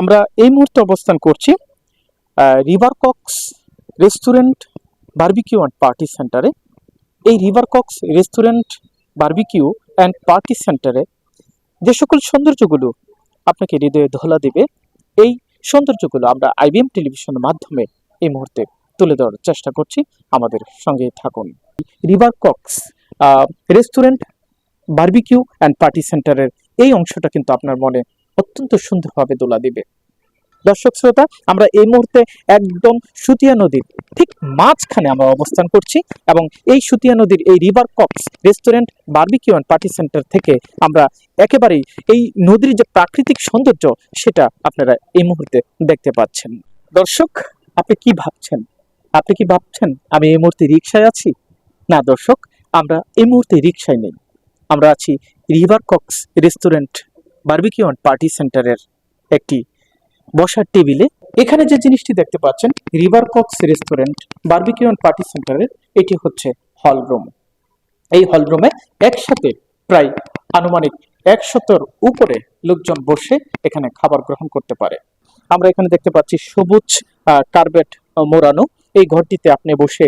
আমরা এই মুহূর্তে অবস্থান করছি river Cox restaurant barbecue and party সেন্টারে এই river Cox restaurant barbecue and party সেন্টারে যে সকল সৌন্দর্যগুলো আপনাকে হৃদয়ে ধোলা দেবে, এই সৌন্দর্যগুলো আমরা আইবিএম টেলিভিশনের মাধ্যমে এই মুহূর্তে তুলে ধরার চেষ্টা করছি। আমাদের সঙ্গে থাকুন। River Cox restaurant barbecue and party সেন্টারের এই অংশটা কিন্তু আপনার মনে অত্যন্ত সুন্দরভাবে দোলা দিবে। দর্শক শ্রোতা, আমরা এই মুহূর্তে একদম সুতিয়া নদীর ঠিক মাঝখানে আমরা অবস্থান করছি এবং এই সুতিয়া নদীর এই river Cox restaurant barbecue and party centre থেকে আমরা একেবারেই এই নদীর যে প্রাকৃতিক সৌন্দর্য, সেটা আপনারা এই মুহূর্তে দেখতে পাচ্ছেন। দর্শক, আপনি কি ভাবছেন? আপনি কি ভাবছেন আমি এই মুহূর্তে রিক্সায় আছি? না দর্শক, আমরা এই মুহূর্তে রিক্সায় নেই। আমরা আছি river Cox restaurant barbecue and party সেন্টারের একটি বসার টেবিলে এখানে যে জিনিসটি দেখতে পাচ্ছেন river Cox restaurant barbecue and party সেন্টারের এটি হচ্ছে হল রুম এই হল রুমে একসাথে প্রায় আনুমানিক একশতর উপরে লোকজন বসে এখানে খাবার গ্রহণ করতে পারে। আমরা এখানে দেখতে পাচ্ছি সবুজ কার্পেট মোড়ানো। এই ঘরটিতে আপনি বসে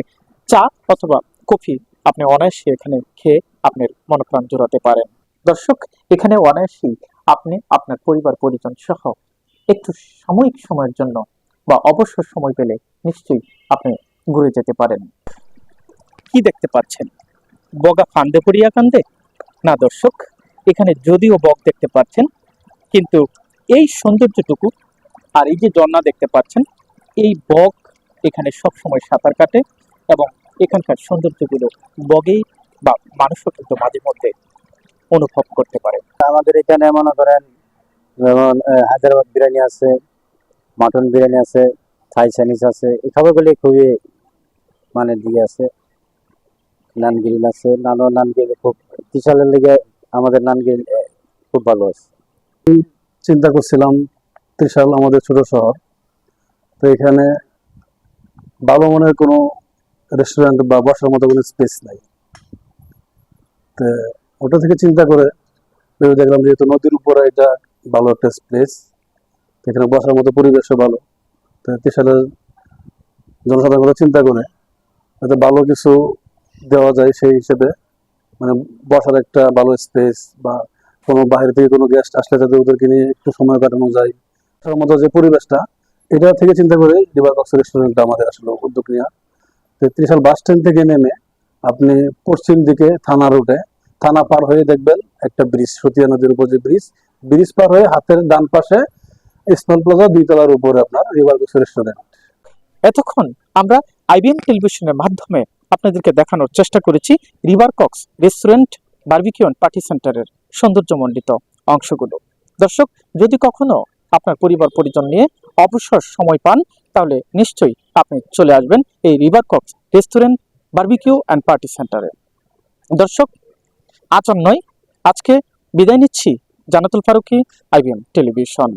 চা অথবা কফি আপনি অনায়াসে এখানে খেয়ে আপনার মনোপ্রাণ জোড়াতে পারেন। দর্শক, এখানে অনায়াসেই আপনি আপনার পরিবার, পরিজন সহ একটু সাময়িক সময়ের জন্য বা অবসর সময় পেলে নিশ্চয়ই আপনি ঘুরে যেতে পারেন। কি দেখতে পাচ্ছেন? বগা ফান্দে পড়িয়া কান্দে? না দর্শক, এখানে যদিও বক দেখতে পাচ্ছেন, কিন্তু এই সৌন্দর্যটুকু আর এই যে ঝর্ণা দেখতে পাচ্ছেন, এই বক এখানে সব সময় সাঁতার কাটে এবং এখানকার সৌন্দর্যগুলো বগেই বা মানুষও কিন্তু মাঝে মধ্যে অনুভব করতে পারে। আমাদের এখানে মনে করেন যেমন হায়দ্রাবাদ বিরিয়ানি আছে মাটন বিরিয়ানি আছে থাই চাইনিজ আছে এই খাবারগুলি খুবই মানে দিয়ে আছে। নান গ্রিল আছে নানও নান গ্রিল খুব বিশালের লিগে আমাদের নান গ্রিল খুব ভালো আছে। চিন্তা করছিলাম ত্রিশাল আমাদের ছোট শহর তো এখানে ভালো মনের কোনো রেস্টুরেন্ট বা বসার মতো কোনো স্পেস নাই। তো ওটা থেকে চিন্তা করে ভেবে দেখলাম যেহেতু নদীর উপরে এটা ভালো একটা স্পেস এখানে বসার মতো পরিবেশও ভালো। তো ত্রিশালের জনসাধারণ চিন্তা করে হয়তো ভালো কিছু দেওয়া যায় সেই হিসেবে মানে বসার একটা ভালো স্পেস বা কোনো বাইরে থেকে কোনো গেস্ট আসলে যাতে ওদেরকে নিয়ে একটু সময় কাটানো যায়। তার মতো যে পরিবেশটা, এটা থেকে চিন্তা করে রিভার কক্স রেস্টুরেন্টটা আমাদের আসলে উদ্যোগ নেওয়া তো ত্রিশাল বাস স্ট্যান্ড থেকে নেমে আপনি পশ্চিম দিকে থানা রুটে থানা পার হয়ে দেখবেন, একটা ব্রিজ, সতিয়া নদীর উপর যে ব্রিজ ব্রিজ পার হয়ে হাতের ডান পাশে স্মল প্লাজা দুই তলার উপরে আপনার রিভার রেস্টুরেন্ট। এতক্ষণ আমরা আইবিএম টেলিভিশনের মাধ্যমে আপনাদেরকে দেখানোর চেষ্টা করেছি river Cox restaurant barbecue party সেন্টারের সৌন্দর্যমণ্ডিত অংশগুলো। দর্শক, যদি কখনো আপনার পরিবার পরিজন নিয়ে অবসর সময় পান, তাহলে নিশ্চয়ই আপনি চলে আসবেন এই river Cox restaurant barbecue and party সেন্টারে। দর্শক আজ নয় আজকে বিদায় নিচ্ছি জানাতুল ফারুকি আইবিএম টেলিভিশন।